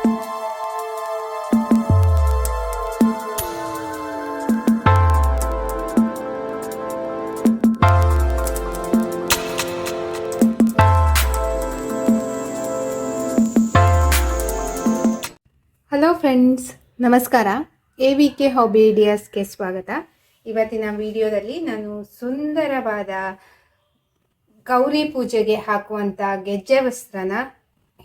Hello friends ನಮಸ್ಕಾರ. A V K hobby ಐಡಿಯಾಸ್ಗೆ ಸ್ವಾಗತ. ಇವತ್ತಿನ ವಿಡಿಯೋದಲ್ಲಿ ನಾನು ಸುಂದರವಾದ ಗೌರಿ ಪೂಜೆಗೆ ಹಾಕುವಂಥ ಗೆಜ್ಜೆ ವಸ್ತ್ರನ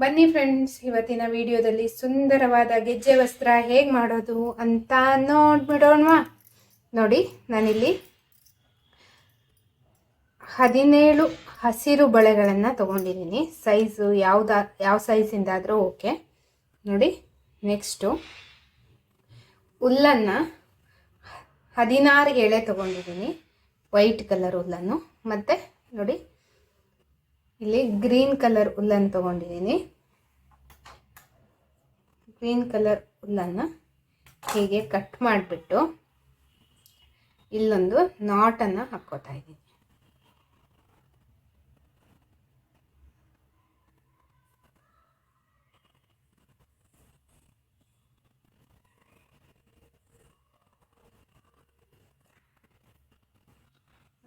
ಬನ್ನಿ ಫ್ರೆಂಡ್ಸ್ ಇವತ್ತಿನ ವಿಡಿಯೋದಲ್ಲಿ ಸುಂದರವಾದ ಗೆಜ್ಜೆ ವಸ್ತ್ರ ಹೇಗೆ ಮಾಡೋದು ಅಂತ ನೋಡ್ಬಿಡೋಣವಾ? ನೋಡಿ, ನಾನಿಲ್ಲಿ ಹದಿನೇಳು ಹಸಿರು ಬಳೆಗಳನ್ನು ತೊಗೊಂಡಿದ್ದೀನಿ. ಸೈಜು ಯಾವುದಾ, ಯಾವ ಸೈಜಿಂದಾದರೂ ಓಕೆ ನೋಡಿ ನೆಕ್ಸ್ಟು ಹುಲ್ಲನ್ನು ಹದಿನಾರು ಎಳೆ ತೊಗೊಂಡಿದ್ದೀನಿ. ವೈಟ್ ಕಲರ್ ಹುಲ್ಲನ್ನು ಮತ್ತು ನೋಡಿ, ಇಲ್ಲಿ ಗ್ರೀನ್ ಕಲರ್ ಹುಲ್ಲನ್ನು ತೊಗೊಂಡಿದ್ದೀನಿ. ಗ್ರೀನ್ ಕಲರ್ ಹುಲ್ಲನ್ನು ಹೀಗೆ ಕಟ್ ಮಾಡಿಬಿಟ್ಟು ಇಲ್ಲೊಂದು ನಾಟನ್ನು ಹಾಕ್ಕೋತಾ ಇದ್ದೀನಿ.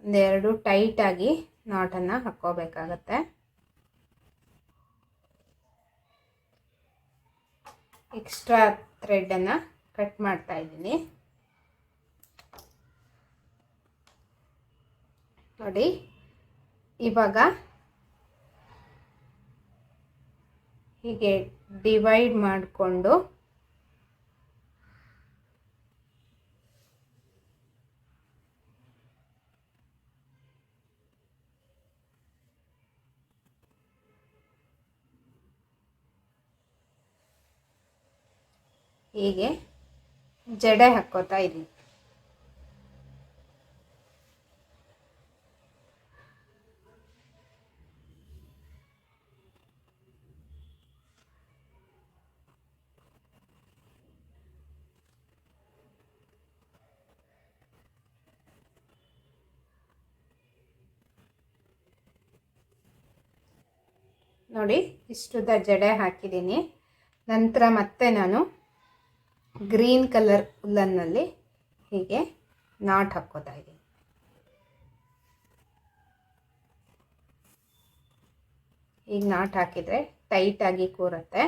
ಒಂದೆರಡು ಟೈಟಾಗಿ ನಾಟನ್ನು ಹಾಕ್ಕೋಬೇಕಾಗತ್ತೆ. ಎಕ್ಸ್ಟ್ರಾ ಥ್ರೆಡನ್ನು ಕಟ್ ಮಾಡ್ತಾ ಇದ್ದೀನಿ. ನೋಡಿ ಇವಾಗ ಹೀಗೆ ಡಿವೈಡ್ ಮಾಡಿಕೊಂಡು ಹೀಗೆ ಜಡೆ ಹಾಕ್ಕೋತಾ ಇದ್ದೀನಿ. ನೋಡಿ ಇಷ್ಟುದ ಜಡೆ ಹಾಕಿದ್ದೀನಿ. ನಂತರ ಮತ್ತೆ ನಾನು ಗ್ರೀನ್ ಕಲರ್ ಉಲ್ಲನ್ನಲ್ಲಿ ಹೀಗೆ ನಾಟ್ ಹಾಕ್ಕೋತಾ ಇದ್ದೀನಿ. ಈಗ ನಾಟ್ ಹಾಕಿದರೆ ಟೈಟಾಗಿ ಕೂರುತ್ತೆ.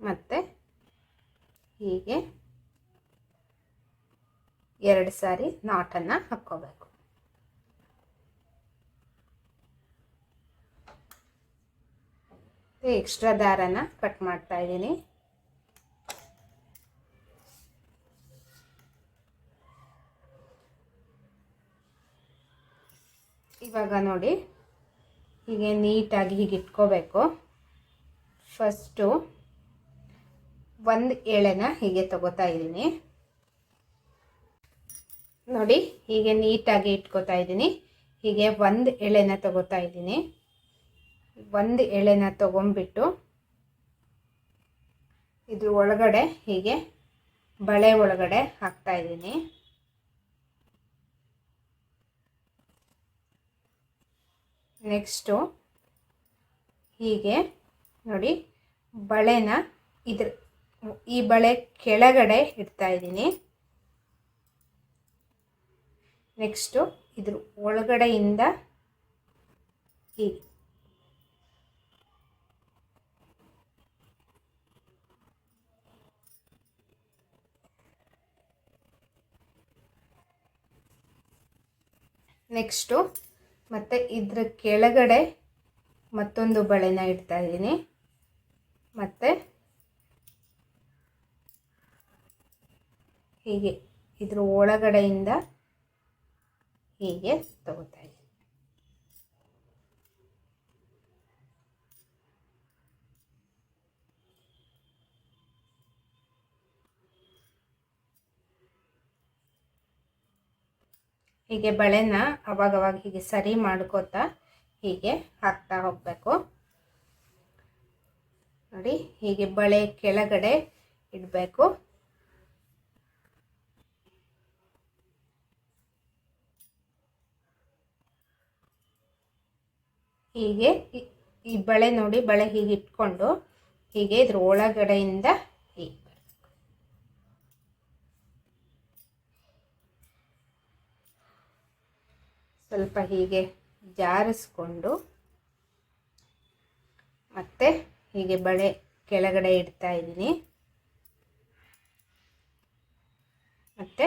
ಮತ್ತೆ ಹೀಗೆ ಎರಡು ಸಾರಿ ನಾಟನ್ನು ಹಾಕ್ಕೋಬೇಕು. ಎಕ್ಸ್ಟ್ರಾ ದಾರನ ಕಟ್ ಮಾಡ್ತಾ ಇದ್ದೀನಿ. ಇವಾಗ ನೋಡಿ ಹೀಗೆ ನೀಟಾಗಿ ಹೀಗೆ ಇಟ್ಕೋಬೇಕು. ಫಸ್ಟು ಒಂದು ಎಳೆನ ಹೀಗೆ ತಗೋತಾ ಇದ್ದೀನಿ. ನೋಡಿ, ಹೀಗೆ ನೀಟಾಗಿ ಇಟ್ಕೋತಾ ಇದ್ದೀನಿ. ಹೀಗೆ ಒಂದು ಎಳೆನ ತಗೋತಾ ಇದ್ದೀನಿ. ಒಂದು ಎಳೆನ ತಗೊಂಬಿಟ್ಟು ಇದ್ರ ಒಳಗಡೆ ಹೀಗೆ ಬಳೆ ಒಳಗಡೆ ಹಾಕ್ತಾ ಇದ್ದೀನಿ. ನೆಕ್ಸ್ಟು ಹೀಗೆ ನೋಡಿ, ಬಳೆನ ಇದ್ರ ಈ ಬಳೆ ಕೆಳಗಡೆ ಇಡ್ತಾ ಇದ್ದೀನಿ. ನೆಕ್ಸ್ಟು ಇದ್ರ ಒಳಗಡೆಯಿಂದ ಹೀಗೆ ನೆಕ್ಸ್ಟು ಮತ್ತು ಇದ್ರ ಕೆಳಗಡೆ ಮತ್ತೊಂದು ಬಳೆನ ಇಡ್ತಾ ಇದ್ದೀನಿ. ಮತ್ತು ಹೀಗೆ ಇದ್ರ ಒಳಗಡೆಯಿಂದ ಹೀಗೆ ತಗೋತಾ ಹೀಗೆ ಬಳೆನ ಅವಾಗವಾಗ ಹೀಗೆ ಸರಿ ಮಾಡ್ಕೋತಾ ಹೀಗೆ ಹಾಕ್ತಾ ಹೋಗಬೇಕು. ನೋಡಿ, ಹೀಗೆ ಬಳೆ ಕೆಳಗಡೆ ಇಡಬೇಕು. ಹೀಗೆ ಈ- ಬಳೆ ನೋಡಿ ಬಳೆ ಹೀಗೆ ಇಟ್ಕೊಂಡು ಹೀಗೆ ಇದ್ರ ಒಳಗಡೆಯಿಂದ ಹೀಗೆ ಸ್ವಲ್ಪ ಹೀಗೆ ಜಾರಿಸ್ಕೊಂಡು ಮತ್ತೆ ಹೀಗೆ ಬಳೆ ಕೆಳಗಡೆ ಇಡ್ತಾ ಇದ್ದೀನಿ. ಮತ್ತೆ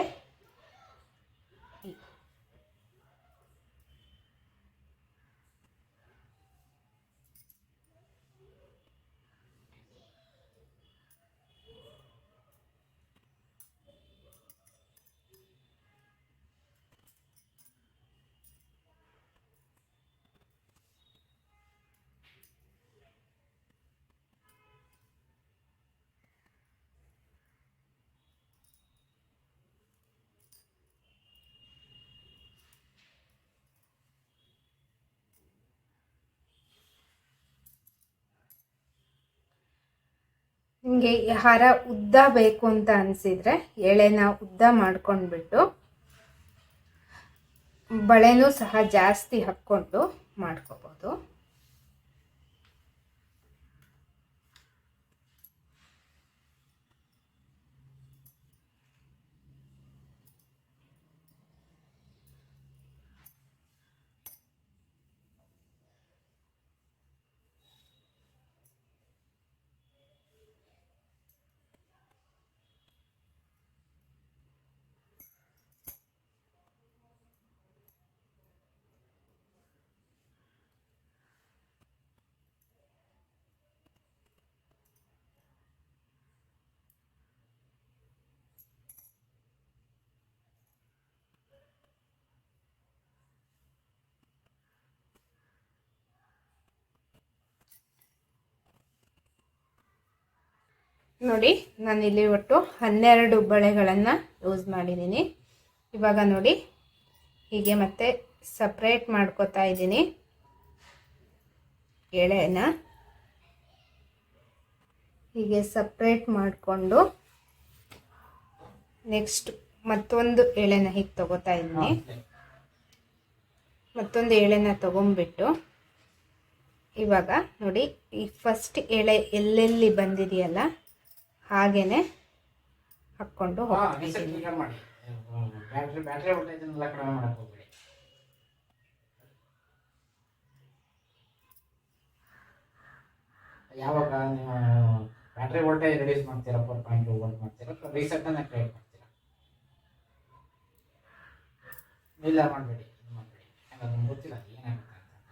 ನಿಮಗೆ ಹಾರ ಉದ್ದ ಬೇಕು ಅಂತ ಅನಿಸಿದರೆ ಎಳೆನ ಉದ್ದ ಮಾಡ್ಕೊಂಡ್ಬಿಟ್ಟು ಬಳೆನೂ ಸಹ ಜಾಸ್ತಿ ಹಾಕ್ಕೊಂಡು ಮಾಡ್ಕೋಬೋದು. ನೋಡಿ ನಾನಿಲ್ಲಿ ಒಟ್ಟು ಹನ್ನೆರಡು ಬಳೆಗಳನ್ನು ಯೂಸ್ ಮಾಡಿದ್ದೀನಿ. ಇವಾಗ ನೋಡಿ ಹೀಗೆ ಮತ್ತೆ ಸಪ್ರೇಟ್ ಮಾಡ್ಕೋತಾ ಇದ್ದೀನಿ. ಎಳೆನ. ಹೀಗೆ ಸಪ್ರೇಟ್ ಮಾಡಿಕೊಂಡು ನೆಕ್ಸ್ಟ್ ಮತ್ತೊಂದು ಎಳೆನ ಹೀಗೆ ತಗೋತಾ ಇದ್ದೀನಿ. ಮತ್ತೊಂದು ಎಳೆನ ತಗೊಂಡ್ಬಿಟ್ಟು ಇವಾಗ ನೋಡಿ ಈ ಫಸ್ಟ್ ಎಳೆ ಎಲ್ಲೆಲ್ಲಿ ಬಂದಿದೆಯಲ್ಲ ಹಾಗೇನೆ ಹಾಕ್ಕೊಂಡು ಹೋಗ್ತಿದ್ದೀನಿ ಯಾವಾಗ ನೀವು ಬ್ಯಾಟ್ರಿ ವೋಲ್ಟೇಜ್ ರಿಡ್ಯೂಸ್ ಮಾಡ್ತೀರಾ ಫೋರ್ ಪಾಯಿಂಟ್ ಟು ವೋಲ್ಟ್ ಮಾಡ್ತೀರಾ ರೀಸೆಟ್ ಅನ್ನ ಕ್ರಿಯೇಟ್ ಮಾಡ್ತೀರಾ? ಇಲ್ಲ ಮಾಡಬೇಡಿ ಮಾಡಬೇಡಿ. ಯಾಕಂದ್ರೆ ನಮ್ಗೆ ಗೊತ್ತಿಲ್ಲ ಏನಾಗುತ್ತೆ ಅಂತ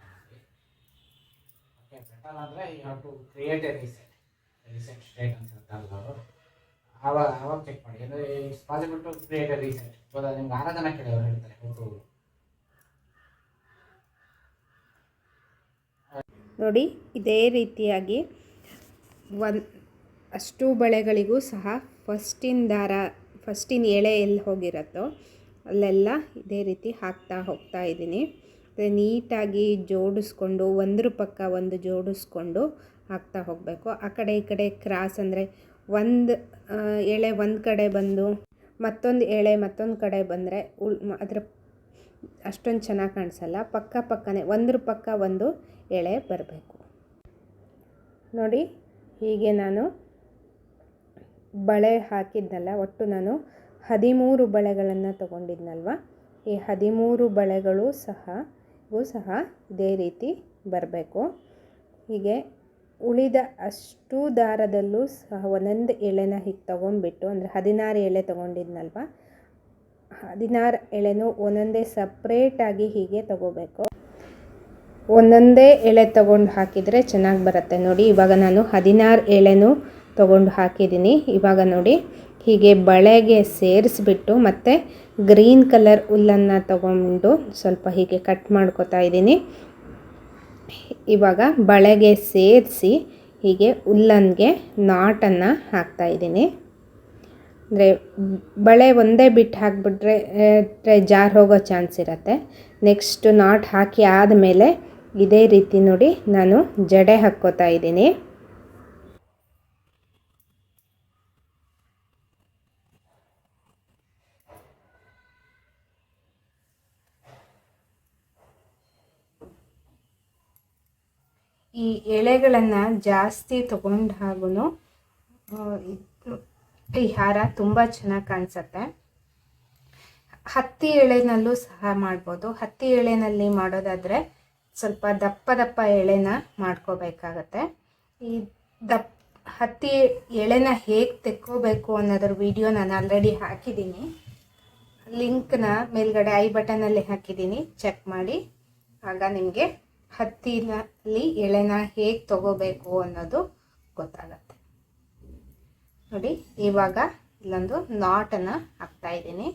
ಓಕೆ ಬೆಟರ್ ಅಂದರೆ you have to create a reset reset state ಅಂತ ಹೇಳ್ತಾರಲ್ಲ ಅವರು ಆವಾಗ ಆವಾಗ ಚೆಕ್ ಮಾಡಿ. ಅಂದರೆ it's possible to create a recent ಇವಾಗ ನಿಮ್ಗೆ ಆರಾಧನಾ ಕೇಳಿ ಅವ್ರು ಹೇಳ್ತಾರೆ ಹೌದು ನೋಡಿ, ಇದೇ ರೀತಿಯಾಗಿ ಒನ್, ಅಷ್ಟು ಬಳೆಗಳಿಗೂ ಸಹ ಫಸ್ಟಿನ ದಾರ ಫಸ್ಟಿನ ಎಳೆ ಎಲ್ಲಿ ಹೋಗಿರತ್ತೋ, ಅಲ್ಲೆಲ್ಲ ಇದೇ ರೀತಿ ಹಾಕ್ತಾ ಹೋಗ್ತಾ ಇದ್ದೀನಿ. ನೀಟಾಗಿ ಜೋಡಿಸ್ಕೊಂಡು ಒಂದ್ರ ಪಕ್ಕ ಒಂದು ಜೋಡಿಸ್ಕೊಂಡು ಹಾಕ್ತಾ ಹೋಗಬೇಕು. ಆ ಕಡೆ ಈ ಕಡೆ ಕ್ರಾಸ್ ಅಂದರೆ ಒಂದು ಎಳೆ ಒಂದು ಕಡೆ ಬಂದು ಮತ್ತೊಂದು ಎಳೆ ಮತ್ತೊಂದು ಕಡೆ ಬಂದರೆ ಉಳ್ ಅದರ ಅಷ್ಟೊಂದು ಚೆನ್ನಾಗಿ ಕಾಣಿಸಲ್ಲ. ಪಕ್ಕ ಪಕ್ಕನೇ ಒಂದ್ರ ಪಕ್ಕ ಒಂದು ಎಳೆ ಬರಬೇಕು. ನೋಡಿ, ಹೀಗೆ ನಾನು ಬಳೆ ಹಾಕಿದ್ನಲ್ಲ, ಒಟ್ಟು ನಾನು ಹದಿಮೂರು ಬಳೆಗಳನ್ನು ತಗೊಂಡಿದ್ನಲ್ವ? ಈ ಹದಿಮೂರು ಬಳೆಗಳು ಸಹ ಸಹ ಇದೇ ರೀತಿ ಬರಬೇಕು. ಹೀಗೆ ಉಳಿದ ಅಷ್ಟು ದಾರದಲ್ಲೂ ಸಹ ಒಂದೊಂದು ಎಳೆನ ಹೀಗೆ ತೊಗೊಂಡ್ಬಿಟ್ಟು, ಅಂದರೆ ಹದಿನಾರು ಎಳೆ ತೊಗೊಂಡಿದ್ನಲ್ವ? ಹದಿನಾರು ಎಳೆನೂ ಒಂದೊಂದೇ ಸಪ್ರೇಟಾಗಿ ಹೀಗೆ ತಗೋಬೇಕು. ಒಂದೊಂದೇ ಎಳೆ ತಗೊಂಡು ಹಾಕಿದರೆ ಚೆನ್ನಾಗಿ ಬರುತ್ತೆ. ನೋಡಿ, ಇವಾಗ ನಾನು ಹದಿನಾರು ಎಳೆನೂ ತಗೊಂಡು ಹಾಕಿದ್ದೀನಿ. ಇವಾಗ ನೋಡಿ, ಹೀಗೆ ಬಳೆಗೆ ಸೇರಿಸ್ಬಿಟ್ಟು ಮತ್ತು ಗ್ರೀನ್ ಕಲರ್ ಹುಲ್ಲನ್ನು ತಗೊಂಡು ಸ್ವಲ್ಪ ಹೀಗೆ ಕಟ್ ಮಾಡ್ಕೊತಾ ಇದ್ದೀನಿ. ಇವಾಗ ಬಳೆಗೆ ಸೇರಿಸಿ ಹೀಗೆ ಉಲ್ಲನ್ಗೆ ನಾಟನ್ನು ಹಾಕ್ತಾ ಇದ್ದೀನಿ. ಅಂದರೆ ಬಳೆ ಒಂದೇ ಬಿಟ್ಟು ಹಾಕಿಬಿಟ್ರೆ ಜಾರ್ ಹೋಗೋ ಚಾನ್ಸ್ ಇರುತ್ತೆ. ನೆಕ್ಸ್ಟ್ ನಾಟ್ ಹಾಕಿ ಆದಮೇಲೆ ಇದೇ ರೀತಿ ನೋಡಿ ನಾನು ಜಡೆ ಹಾಕ್ಕೋತಾ ಇದ್ದೀನಿ. ಈ ಎಳೆಗಳನ್ನು ಜಾಸ್ತಿ ತಗೊಂಡಾಗೂ ಈ ಹಾರ ತುಂಬ ಚೆನ್ನಾಗಿ ಕಾಣಿಸುತ್ತೆ. ಹತ್ತಿ ಎಳೆನಲ್ಲೂ ಸಹ ಮಾಡ್ಬೋದು. ಹತ್ತಿ ಎಳೆನಲ್ಲಿ ಮಾಡೋದಾದರೆ ಸ್ವಲ್ಪ ದಪ್ಪ ದಪ್ಪ ಎಳೆನ ಮಾಡ್ಕೋಬೇಕಾಗತ್ತೆ. ಈ ದಪ್ಪ ಹತ್ತಿ ಎಳೆನ ಹೇಗೆ ತೆಕ್ಕೋಬೇಕು ಅನ್ನೋದ್ರ ವಿಡಿಯೋ ನಾನು ಆಲ್ರೆಡಿ ಹಾಕಿದ್ದೀನಿ. ಲಿಂಕ್ನ ಮೇಲ್ಗಡೆ ಐ ಬಟನಲ್ಲಿ ಹಾಕಿದ್ದೀನಿ. ಚೆಕ್ ಮಾಡಿ. ಆಗ ನಿಮಗೆ ಹತ್ತಿನಲ್ಲಿ ಎಳೆನ ಹೇಗೆ ತಗೋಬೇಕು ಅನ್ನೋದು ಗೊತ್ತಾಗತ್ತೆ. ನೋಡಿ, ಇವಾಗ ಇಲ್ಲೊಂದು ನಾಟನ್ನು ಹಾಕ್ತಾ ಇದ್ದೀನಿ.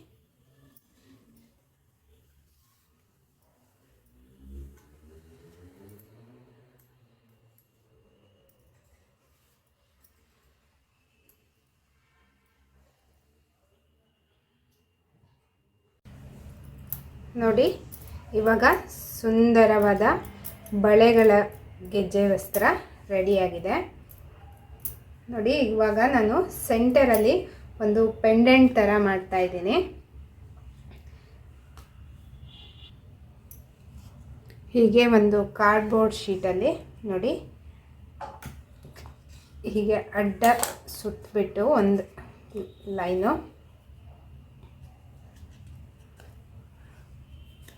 ನೋಡಿ, ಇವಾಗ ಸುಂದರವಾದ ಬಳೆಗಳ ಗೆಜ್ಜೆ ವಸ್ತ್ರ ರೆಡಿಯಾಗಿದೆ. ನೋಡಿ, ಇವಾಗ ನಾನು ಸೆಂಟರಲ್ಲಿ ಒಂದು ಪೆಂಡೆಂಟ್ ಥರ ಮಾಡ್ತಾ ಇದ್ದೀನಿ. ಹೀಗೆ ಒಂದು ಕಾರ್ಡ್ಬೋರ್ಡ್ ಶೀಟಲ್ಲಿ ನೋಡಿ, ಹೀಗೆ ಅಡ್ಡ ಸುತ್ತಬಿಟ್ಟು ಒಂದು ಲೈನು.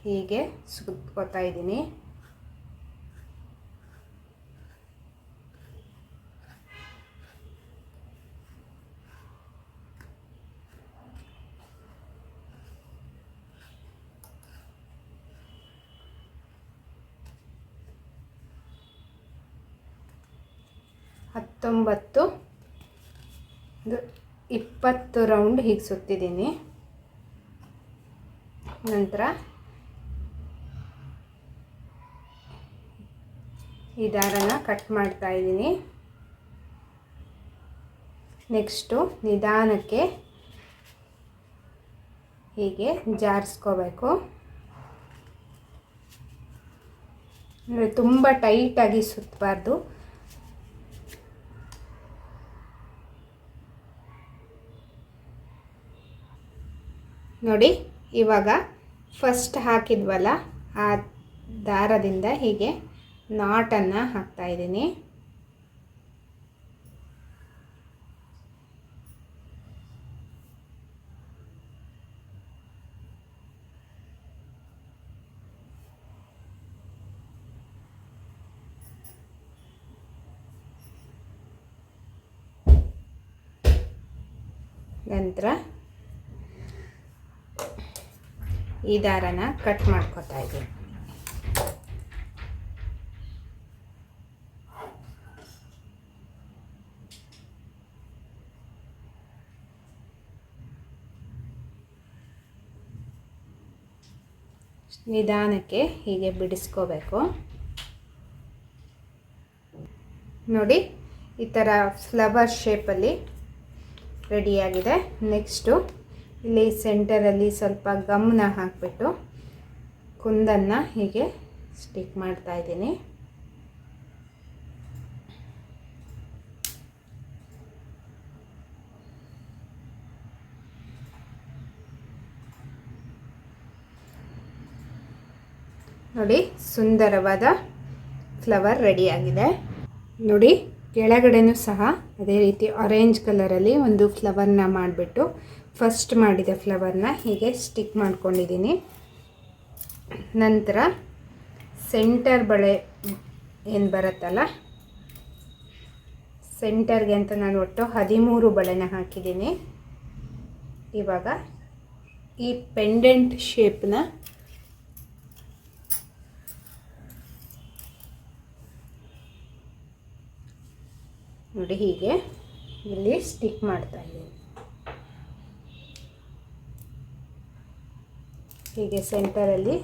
ಹೀಗೆ ಸುತ್ಕೋತಾ ಇದ್ದೀನಿ. ಹತ್ತೊಂಬತ್ತು. ಒಂದು ಇಪ್ಪತ್ತು ರೌಂಡ್ ಹೀಗೆ ಸುತ್ತಿದ್ದೀನಿ. ನಂತರ ಈ ದಾರನ ಕಟ್ ಮಾಡ್ತಾ ಇದ್ದೀನಿ. ನೆಕ್ಸ್ಟು ನಿಧಾನಕ್ಕೆ ಹೀಗೆ ಜಾರಿಸ್ಕೋಬೇಕು. ಅಂದರೆ ತುಂಬ ಟೈಟಾಗಿ ಸುತ್ತಬಾರ್ದು. ನೋಡಿ ಇವಾಗ ಫಸ್ಟ್ ಹಾಕಿದ್ವಲ್ಲ ಆ ದಾರದಿಂದ ಹೀಗೆ ನಾಟನ್ನು ಹಾಕ್ತಾ ಇದ್ದೀನಿ. ನಂತರ ಈ ದಾರನ ಕಟ್ ಮಾಡ್ಕೋತಾ ಇದ್ದೀನಿ. ನಿಧಾನಕ್ಕೆ ಹೀಗೆ ಬಿಡಿಸ್ಕೋಬೇಕು. ನೋಡಿ, ಈ ಥರ ಫ್ಲವರ್ ಶೇಪಲ್ಲಿ ರೆಡಿಯಾಗಿದೆ. ನೆಕ್ಸ್ಟು ಇಲ್ಲಿ ಸೆಂಟರಲ್ಲಿ ಸ್ವಲ್ಪ ಗಮ್ನ ಹಾಕಿಬಿಟ್ಟು ಕುಂದನ್ನು ಹೀಗೆ ಸ್ಟಿಕ್ ಮಾಡ್ತಾ ಇದ್ದೀನಿ. ನೋಡಿ ಸುಂದರವಾದ ಫ್ಲವರ್ ರೆಡಿಯಾಗಿದೆ ನೋಡಿ ಕೆಳಗಡೆನೂ ಸಹ ಅದೇ ರೀತಿ ಆರೆಂಜ್ ಕಲರಲ್ಲಿ ಒಂದು ಫ್ಲವರ್ನ ಮಾಡಿಬಿಟ್ಟು ಫಸ್ಟ್ ಮಾಡಿದ ಫ್ಲವರ್ನ ಹೀಗೆ ಸ್ಟಿಕ್ ಮಾಡ್ಕೊಂಡಿದ್ದೀನಿ. ನಂತರ ಸೆಂಟರ್ ಬಳೆ ಏನು ಬರುತ್ತಲ್ಲ? ಸೆಂಟರ್ಗೆ ಅಂತ ನಾನು ಒಟ್ಟು ಹದಿಮೂರು ಬಳೆನ ಹಾಕಿದ್ದೀನಿ. ಇವಾಗ ಈ ಪೆಂಡೆಂಟ್ ಶೇಪ್ನ ನೋಡಿ ಹೀಗೆ ಇಲ್ಲಿ ಸ್ಟಿಕ್ ಮಾಡ್ತಾ ಇದ್ದೀನಿ. ಹೀಗೆ ಸೆಂಟರಲ್ಲಿ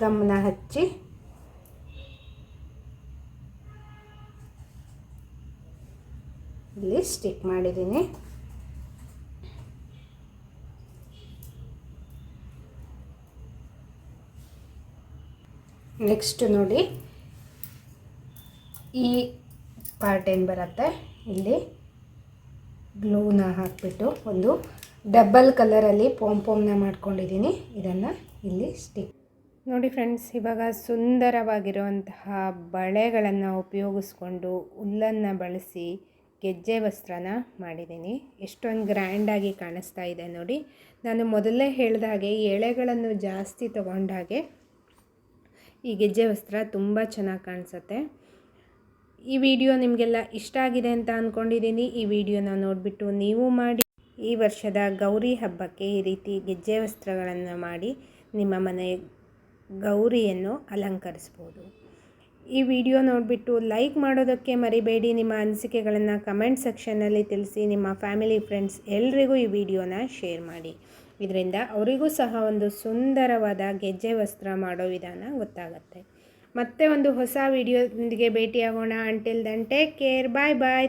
ಗಮನ ಹಚ್ಚಿ. ಇಲ್ಲಿ ಸ್ಟಿಕ್ ಮಾಡಿದ್ದೀನಿ. ನೆಕ್ಸ್ಟ್ ನೋಡಿ ಈ ಪಾರ್ಟ್ ಏನು ಬರುತ್ತೆ? ಇಲ್ಲಿ ಗ್ಲೂನ ಹಾಕಿಬಿಟ್ಟು ಒಂದು ಡಬಲ್ ಕಲರಲ್ಲಿ ಪೋಮ್ ಪೋಮ್ನ ಮಾಡ್ಕೊಂಡಿದ್ದೀನಿ. ಇದನ್ನು ಇಲ್ಲಿ ಸ್ಟಿಕ್ ನೋಡಿ ಫ್ರೆಂಡ್ಸ್ ಇವಾಗ ಸುಂದರವಾಗಿರುವಂತಹ ಬಳೆಗಳನ್ನು ಉಪಯೋಗಿಸ್ಕೊಂಡು ಹುಲ್ಲನ್ನು ಬಳಸಿ ಗೆಜ್ಜೆ ವಸ್ತ್ರನ ಮಾಡಿದ್ದೀನಿ. ಎಷ್ಟೊಂದು ಗ್ರ್ಯಾಂಡಾಗಿ ಕಾಣಿಸ್ತಾ ಇದೆ ನೋಡಿ. ನಾನು ಮೊದಲೇ ಹೇಳಿದ ಹಾಗೆ ಎಳೆಗಳನ್ನು ಜಾಸ್ತಿ ತಗೊಂಡಾಗೆ ಈ ಗೆಜ್ಜೆ ವಸ್ತ್ರ ತುಂಬ ಚೆನ್ನಾಗಿ ಕಾಣಿಸುತ್ತೆ. ಈ ವಿಡಿಯೋ ನಿಮಗೆಲ್ಲ ಇಷ್ಟ ಆಗಿದೆ ಅಂತ ಅಂದ್ಕೊಂಡಿದ್ದೀನಿ ಈ ವಿಡಿಯೋನ ನೋಡಿಬಿಟ್ಟು ನೀವು ಮಾಡಿ. ಈ ವರ್ಷದ ಗೌರಿ ಹಬ್ಬಕ್ಕೆ ಈ ರೀತಿ ಗೆಜ್ಜೆ ವಸ್ತ್ರಗಳನ್ನು ಮಾಡಿ ನಿಮ್ಮ ಮನೆ ಗೌರಿಯನ್ನು ಅಲಂಕರಿಸ್ಬೋದು. ಈ ವಿಡಿಯೋ ನೋಡಿಬಿಟ್ಟು ಲೈಕ್ ಮಾಡೋದಕ್ಕೆ ಮರಿಬೇಡಿ. ನಿಮ್ಮ ಅನಿಸಿಕೆಗಳನ್ನು ಕಮೆಂಟ್ ಸೆಕ್ಷನ್ನಲ್ಲಿ ತಿಳಿಸಿ. ನಿಮ್ಮ ಫ್ಯಾಮಿಲಿ, ಫ್ರೆಂಡ್ಸ್ ಎಲ್ರಿಗೂ ಈ ವಿಡಿಯೋನ ಶೇರ್ ಮಾಡಿ. ಇದರಿಂದ ಅವರಿಗೂ ಸಹ ಒಂದು ಸುಂದರವಾದ ಗೆಜ್ಜೆ ವಸ್ತ್ರ ಮಾಡೋ ವಿಧಾನ ಗೊತ್ತಾಗುತ್ತೆ. ಮತ್ತೆ ಒಂದು ಹೊಸ ವಿಡಿಯೋದೊಂದಿಗೆ ಭೇಟಿಯಾಗೋಣ. ಅಂಟಿಲ್ ಕೇರ್ ಬಾಯ್ ಬಾಯ್